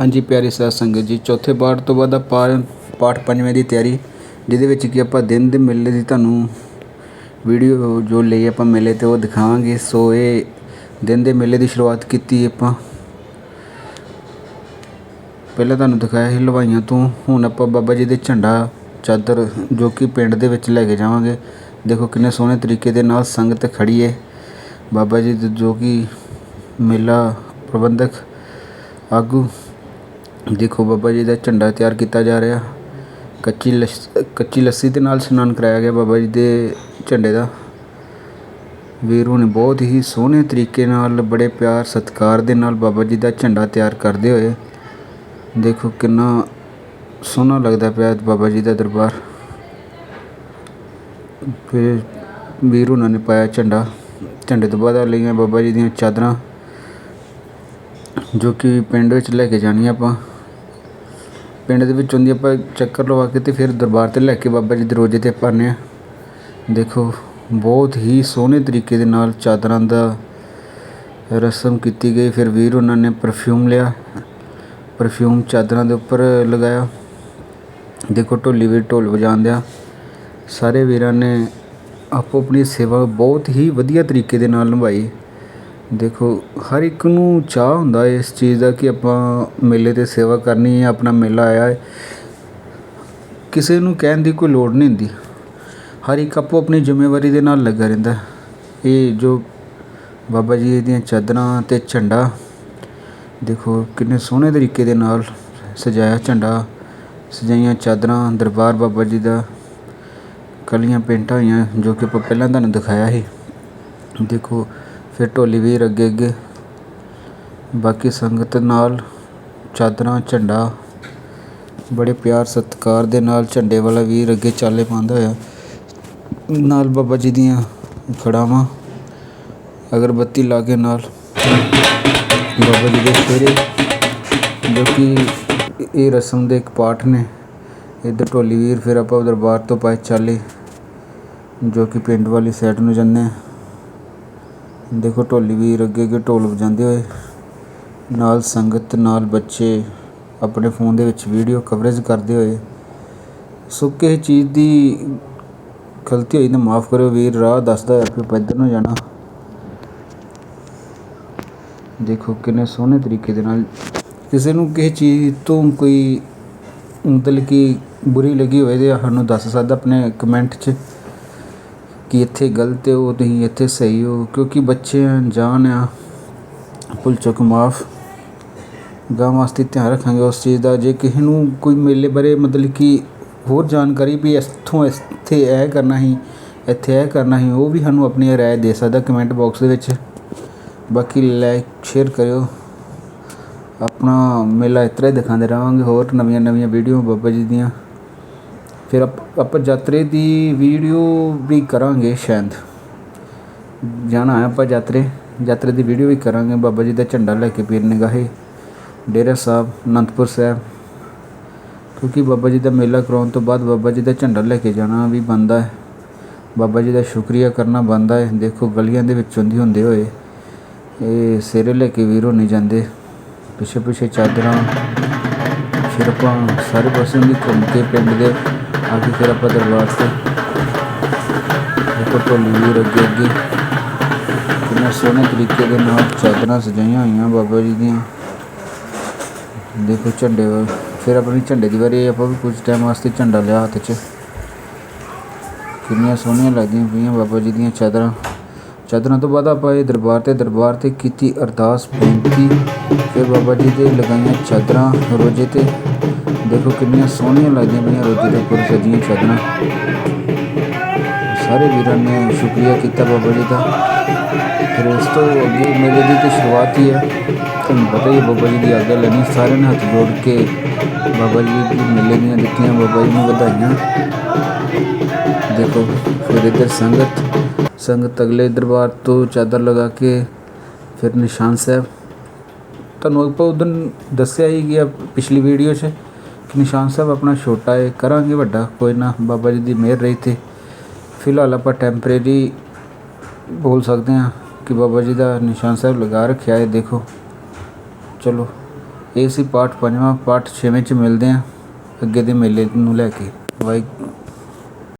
ਹਾਂਜੀ ਪਿਆਰੀ ਸਾਧ ਸੰਗਤ ਜੀ, ਚੌਥੇ ਪਾਠ ਤੋਂ ਬਾਅਦ ਆਪਾਂ ਪਾਠ ਪੰਜਵੇਂ ਦੀ ਤਿਆਰੀ, ਜਿਹਦੇ ਵਿੱਚ ਕਿ ਆਪਾਂ ਦਿਨ ਦੇ ਮੇਲੇ ਦੀ ਤੁਹਾਨੂੰ ਵੀਡੀਓ ਜੋ ਲਈ ਆਪਾਂ ਮੇਲੇ ਤੇ ਉਹ ਦਿਖਾਵਾਂਗੇ। ਸੋ ਇਹ ਦਿਨ ਦੇ ਮੇਲੇ ਦੀ ਸ਼ੁਰੂਆਤ ਕੀਤੀ ਆਪਾਂ। ਪਹਿਲਾਂ ਤੁਹਾਨੂੰ ਦਿਖਾਇਆ ਸੀ ਹਲਵਾਈਆਂ ਤੋਂ, ਹੁਣ ਆਪਾਂ ਬਾਬਾ ਜੀ ਦੇ ਝੰਡਾ, ਚਾਦਰ ਜੋ ਕਿ ਪਿੰਡ ਦੇ ਵਿੱਚ ਲੈ ਕੇ ਜਾਵਾਂਗੇ। ਦੇਖੋ ਕਿੰਨੇ ਸੋਹਣੇ ਤਰੀਕੇ ਦੇ ਨਾਲ ਸੰਗਤ ਖੜੀ ਹੈ ਬਾਬਾ ਜੀ ਜੋ ਕਿ ਮੇਲਾ ਪ੍ਰਬੰਧਕ ਆਗੂ ਦੇਖੋ ਬਾਬਾ ਜੀ ਦਾ ਝੰਡਾ ਤਿਆਰ ਕੀਤਾ ਜਾ ਰਿਹਾ। ਕੱਚੀ ਲੱਸ, ਕੱਚੀ ਲੱਸੀ ਦੇ ਨਾਲ ਇਸ਼ਨਾਨ ਕਰਾਇਆ ਗਿਆ ਬਾਬਾ ਜੀ ਦੇ ਝੰਡੇ ਦਾ। ਵੀਰ ਹੁਣੇ ਬਹੁਤ ਹੀ ਸੋਹਣੇ ਤਰੀਕੇ ਨਾਲ, ਬੜੇ ਪਿਆਰ ਸਤਿਕਾਰ ਦੇ ਨਾਲ ਬਾਬਾ ਜੀ ਦਾ ਝੰਡਾ ਤਿਆਰ ਕਰਦੇ ਹੋਏ। ਦੇਖੋ ਕਿੰਨਾ ਸੋਹਣਾ ਲੱਗਦਾ ਪਿਆ ਬਾਬਾ ਜੀ ਦਾ ਦਰਬਾਰ। ਫਿਰ ਵੀਰ ਉਹਨਾਂ ਨੇ ਪਾਇਆ ਝੰਡਾ। ਝੰਡੇ ਤੋਂ ਬਾਅਦ ਲਈਆਂ ਬਾਬਾ ਜੀ ਦੀਆਂ ਚਾਦਰਾਂ, ਜੋ ਕਿ ਪਿੰਡ ਵਿੱਚ ਲੈ ਕੇ ਜਾਣੀਆਂ ਆਪਾਂ। ਪਿੰਡ ਦੇ ਵਿੱਚ ਹੁੰਦੀ ਆਪਾਂ ਚੱਕਰ ਲਵਾ ਕੇ ਅਤੇ ਫਿਰ ਦਰਬਾਰ ਤੇ ਲੈ ਕੇ ਬਾਬਾ ਜੀ ਦੇ ਰੋਜੇ ਤੇ ਪਾਉਂਦੇ ਹਾਂ ਦੇਖੋ, ਬਹੁਤ ਹੀ ਸੋਹਣੇ ਤਰੀਕੇ ਦੇ ਨਾਲ ਚਾਦਰਾਂ ਦਾ ਰਸਮ ਕੀਤੀ ਗਈ। ਫਿਰ ਵੀਰ ਉਹਨਾਂ ਨੇ ਪਰਫਿਊਮ ਲਿਆ। ਪਰਫਿਊਮ ਚਾਦਰਾਂ ਦੇ ਉੱਪਰ ਲਗਾਇਆ। ਦੇਖੋ, ਢੋਲੀ ਵੀ ਢੋਲ ਵਜਾਉਂਦਿਆਂ ਸਾਰੇ ਵੀਰਾਂ ਨੇ ਆਪੋ ਆਪਣੀ ਸੇਵਾ ਬਹੁਤ ਹੀ ਵਧੀਆ ਤਰੀਕੇ ਦੇ ਨਾਲ ਨਿਭਾਈ। ਦੇਖੋ, ਹਰ ਇੱਕ ਨੂੰ ਚਾਅ ਹੁੰਦਾ ਹੈ ਇਸ ਚੀਜ਼ ਦਾ ਕਿ ਆਪਾਂ ਮੇਲੇ ਤੇ ਸੇਵਾ ਕਰਨੀ ਹੈ, ਆਪਣਾ ਮੇਲਾ ਆਇਆ ਹੈ। ਕਿਸੇ ਨੂੰ ਕਹਿਣ ਦੀ ਕੋਈ ਲੋੜ ਨਹੀਂ ਹੁੰਦੀ। ਹਰ ਇੱਕ ਆਪੋ ਆਪਣੀ ਜ਼ਿੰਮੇਵਾਰੀ ਦੇ ਨਾਲ ਲੱਗਾ ਰਹਿੰਦਾ ਇਹ ਜੋ ਬਾਬਾ ਜੀ ਦੀਆਂ ਚਾਦਰਾਂ ਅਤੇ ਝੰਡਾ, ਦੇਖੋ, ਕਿੰਨੇ ਸੋਹਣੇ ਤਰੀਕੇ ਦੇ ਨਾਲ ਸਜਾਇਆ ਝੰਡਾ, ਸਜਾਈਆਂ ਚਾਦਰਾਂ, ਦਰਬਾਰ ਬਾਬਾ ਜੀ ਦਾ, ਕਲੀਆਂ ਪੇਂਟਾਂ ਹੋਈਆਂ ਜੋ ਕਿ ਆਪਾਂ ਪਹਿਲਾਂ ਤੁਹਾਨੂੰ ਦਿਖਾਇਆ ਸੀ। ਦੇਖੋ ਫਿਰ ਢੋਲੀ ਵੀਰ ਅੱਗੇ ਅੱਗੇ। ਬਾਕੀ ਸੰਗਤ ਨਾਲ ਚਾਦਰਾਂ, ਝੰਡਾ, ਬੜੇ ਪਿਆਰ ਸਤਿਕਾਰ ਦੇ ਨਾਲ ਝੰਡੇ ਵਾਲਾ ਵੀਰ ਅੱਗੇ ਚਾਲੇ ਪਾਉਂਦਾ ਹੋਇਆ। ਨਾਲ ਬਾਬਾ ਜੀ ਦੀਆਂ ਖੜਾਵਾਂ, ਅਗਰਬੱਤੀ ਲਾ ਕੇ ਨਾਲ ਬਾਬਾ ਜੀ ਦੇ ਫੇਰੇ ਜੋ ਕਿ ਇਹ ਰਸਮ ਦੇ ਇੱਕ ਪਾਠ ਨੇ। ਇੱਧਰ ਢੋਲੀ ਵੀਰ ਫਿਰ ਆਪਾਂ ਦਰਬਾਰ ਤੋਂ ਪਾਏ ਚਾਲੇ, ਜੋ ਕਿ ਪਿੰਡ ਵਾਲੀ ਸਾਈਡ ਨੂੰ ਜਾਂਦੇ ਹਾਂ ਦੇਖੋ ਢੋਲੀ ਵੀਰ ਅੱਗੇ ਅੱਗੇ ਢੋਲ ਵਜਾਉਂਦੇ ਹੋਏ। ਨਾਲ ਸੰਗਤ, ਨਾਲ ਬੱਚੇ ਆਪਣੇ ਫੋਨ ਦੇ ਵਿੱਚ ਵੀਡੀਓ ਕਵਰੇਜ ਕਰਦੇ ਹੋਏ। ਸੋ ਕਿਸੇ ਚੀਜ਼ ਦੀ ਗਲਤੀ ਹੋਈ ਤਾਂ ਮਾਫ ਕਰਿਓ ਵੀਰ, ਰਾਹ ਦੱਸਦਾ ਹੈ ਕਿ ਆਪਾਂ ਇੱਧਰ ਨੂੰ ਜਾਣਾ। ਦੇਖੋ ਕਿੰਨੇ ਸੋਹਣੇ ਤਰੀਕੇ ਦੇ ਨਾਲ ਕਿਸੇ ਨੂੰ ਕਿਸੇ ਚੀਜ਼ ਤੋਂ ਕੋਈ ਮਤਲਬ ਕਿ ਬੁਰੀ ਲੱਗੀ ਹੋਵੇ ਤੇ ਸਾਨੂੰ ਦੱਸ ਸਕਦਾ ਆਪਣੇ ਕਮੈਂਟ 'ਚ। ਕਿ ਇੱਥੇ ਗਲਤ ਹੋ, ਤੁਸੀਂ ਇੱਥੇ ਸਹੀ ਹੋ, ਕਿਉਂਕਿ ਬੱਚੇ ਅਣਜਾਣ ਆ। ਭੁੱਲ ਚੁੱਕ, ਮਾਫ। ਗਾਂ ਵਾਸਤੇ ਧਿਆਨ ਰੱਖਾਂਗੇ ਉਸ ਚੀਜ਼ ਦਾ। ਜੇ ਕਿਸੇ ਨੂੰ ਕੋਈ ਮੇਲੇ ਬਾਰੇ ਮਤਲਬ ਕਿ ਹੋਰ ਜਾਣਕਾਰੀ ਵੀ ਇੱਥੋਂ ਇੱਥੇ ਇਹ ਕਰਨਾ ਸੀ, ਇੱਥੇ ਇਹ ਕਰਨਾ ਸੀ, ਉਹ ਵੀ ਸਾਨੂੰ ਆਪਣੀ ਰਾਏ ਦੇ ਸਕਦਾ ਕਮੈਂਟ ਬਾਕਸ ਦੇ ਵਿੱਚ। ਬਾਕੀ ਲਾਈਕ, ਸ਼ੇਅਰ ਕਰਿਓ। ਆਪਣਾ ਮੇਲਾ ਇਸ ਤਰ੍ਹਾਂ ਹੀ ਦਿਖਾਉਂਦੇ ਰਹਾਂਗੇ। ਹੋਰ ਨਵੀਆਂ ਨਵੀਆਂ ਵੀਡੀਓ ਬਾਬਾ ਜੀ ਦੀਆਂ। ਫਿਰ ਆਪ- ਆਪਾਂ ਯਾਤਰੇ ਦੀ ਵੀਡੀਓ ਵੀ ਕਰਾਂਗੇ ਸ਼ਾਇਦ। ਜਾਣਾ ਹੈ ਆਪਾਂ ਯਾਤਰੇ। ਯਾਤਰੇ ਦੀ ਵੀਡੀਓ ਵੀ ਕਰਾਂਗੇ। ਬਾਬਾ ਜੀ ਦਾ ਝੰਡਾ ਲੈ ਕੇ ਪੀਰ ਨਿਗਾਹੇ, ਡੇਰਾ ਸਾਹਿਬ, ਅਨੰਦਪੁਰ ਸਾਹਿਬ। ਕਿਉਂਕਿ ਬਾਬਾ ਜੀ ਦਾ ਮੇਲਾ ਕਰਾਉਣ ਤੋਂ ਬਾਅਦ ਬਾਬਾ ਜੀ ਦਾ ਝੰਡਾ ਲੈ ਕੇ ਜਾਣਾ ਵੀ ਬਣਦਾ ਹੈ। ਬਾਬਾ ਜੀ ਦਾ ਸ਼ੁਕਰੀਆ ਕਰਨਾ ਬਣਦਾ ਹੈ। ਦੇਖੋ, ਗਲੀਆਂ ਦੇ ਵਿੱਚ ਹੁੰਦੀ ਹੁੰਦੇ ਹੋਏ ਇਹ ਸਿਰੇ ਲੈ ਕੇ ਵੀਰੋ ਨਹੀਂ ਜਾਂਦੇ। ਪਿੱਛੇ ਪਿੱਛੇ ਚਾਦਰਾਂ ਫਿਰ ਸਾਰੇ ਪਾਸੇ ਦੀ ਘੁੰਮ ਕੇ ਪਿੰਡ ਦੇ ਆ ਫਿਰ ਆਪਾਂ ਦਰਬਾਰ ਤੇ ਦੇਖੋ ਢੋਲੀ ਅੱਗੇ ਅੱਗੇ ਕਿੰਨੇ ਸੋਹਣੇ ਤਰੀਕੇ ਦੇ ਨਾਲ ਚਾਦਰਾਂ ਸਜਾਈਆਂ ਹੋਈਆਂ ਬਾਬਾ ਜੀ ਦੀਆਂ ਦੇਖੋ ਝੰਡੇ ਫਿਰ ਆਪਣੀ ਝੰਡੇ ਦੀ ਵਾਰੀ ਆਪਾਂ ਵੀ ਕੁਝ ਟਾਈਮ ਵਾਸਤੇ ਝੰਡਾ ਲਿਆ ਹੱਥ 'ਚ ਕਿੰਨੀਆਂ ਸੋਹਣੀਆਂ ਲੱਗਦੀਆਂ ਪਈਆਂ ਬਾਬਾ ਜੀ ਦੀਆਂ ਚਾਦਰਾਂ ਚਾਦਰਾਂ ਤੋਂ ਬਾਅਦ ਆਪਾਂ ਇਹ ਦਰਬਾਰ ਤੇ ਦਰਬਾਰ ਤੇ ਕੀਤੀ ਅਰਦਾਸ ਬੇਨਤੀ ਫਿਰ ਬਾਬਾ ਜੀ ਦੇ ਲਗਾਈਆਂ ਚਾਦਰਾਂ ਰੋਜੇ ਤੇ ਦੇਖੋ ਕਿੰਨੀਆਂ ਸੋਹਣੀਆਂ ਲੱਗਦੀਆਂ ਪਈਆਂ ਰੋਜੇ ਦੇ ਉੱਪਰ ਸਜੀਆਂ ਚਾਦਰਾਂ ਸਾਰੇ ਵੀਰਾਂ ਨੇ ਸ਼ੁਕਰੀਆ ਕੀਤਾ ਬਾਬਾ ਜੀ ਦਾ ਫਿਰ ਇਸ ਤੋਂ ਅੱਗੇ ਮੇਲੇ ਦੀ ਤਾਂ ਸ਼ੁਰੂਆਤ ਹੀ ਹੈ ਤੁਹਾਨੂੰ ਪਤਾ ਹੀ ਹੈ ਬਾਬਾ ਜੀ ਦੀ ਆਗਿਆ ਲੈਣੀ ਸਾਰਿਆਂ ਨੇ ਹੱਥ ਜੋੜ ਕੇ ਬਾਬਾ ਜੀ ਦੀ ਮੇਲੇ ਦੀਆਂ ਦਿੱਤੀਆਂ ਬਾਬਾ ਜੀ ਨੂੰ ਵਧਾਈਆਂ ਦੇਖੋ ਫਿਰ ਇੱਧਰ ਸੰਗਤ ਸੰਗਤ ਅਗਲੇ ਦਰਬਾਰ ਤੋਂ ਚਾਦਰ ਲਗਾ ਕੇ ਫਿਰ ਨਿਸ਼ਾਨ ਸਾਹਿਬ ਤੁਹਾਨੂੰ ਆਪਾਂ ਉਦੋਂ ਦੱਸਿਆ ਹੀ ਗਿਆ ਪਿਛਲੀ ਵੀਡੀਓ 'ਚ ਕਿ ਨਿਸ਼ਾਨ ਸਾਹਿਬ, ਆਪਣਾ ਛੋਟਾ ਹੈ ਕਰਾਂਗੇ, ਵੱਡਾ ਕੋਈ ਨਾ। ਬਾਬਾ ਜੀ ਦੀ ਮਿਹਰ ਰਹੀ ਤੇ ਫਿਲਹਾਲ ਆਪਾਂ ਟੈਂਪਰੇਰੀ ਬੋਲ ਸਕਦੇ ਹਾਂ ਕਿ ਬਾਬਾ ਜੀ ਦਾ ਨਿਸ਼ਾਨ ਸਾਹਿਬ ਲਗਾ ਰੱਖਿਆ ਹੈ, ਦੇਖੋ। ਚਲੋ, ਇਹ ਸੀ ਪਾਠ ਪੰਜਵਾਂ। ਪਾਠ ਛੇਵੇਂ ਚ ਮਿਲਦੇ ਹਾਂ ਅੱਗੇ ਦੇ ਮੇਲੇ ਨੂੰ ਲੈ ਕੇ। ਵਾਹਿਗੁਰੂ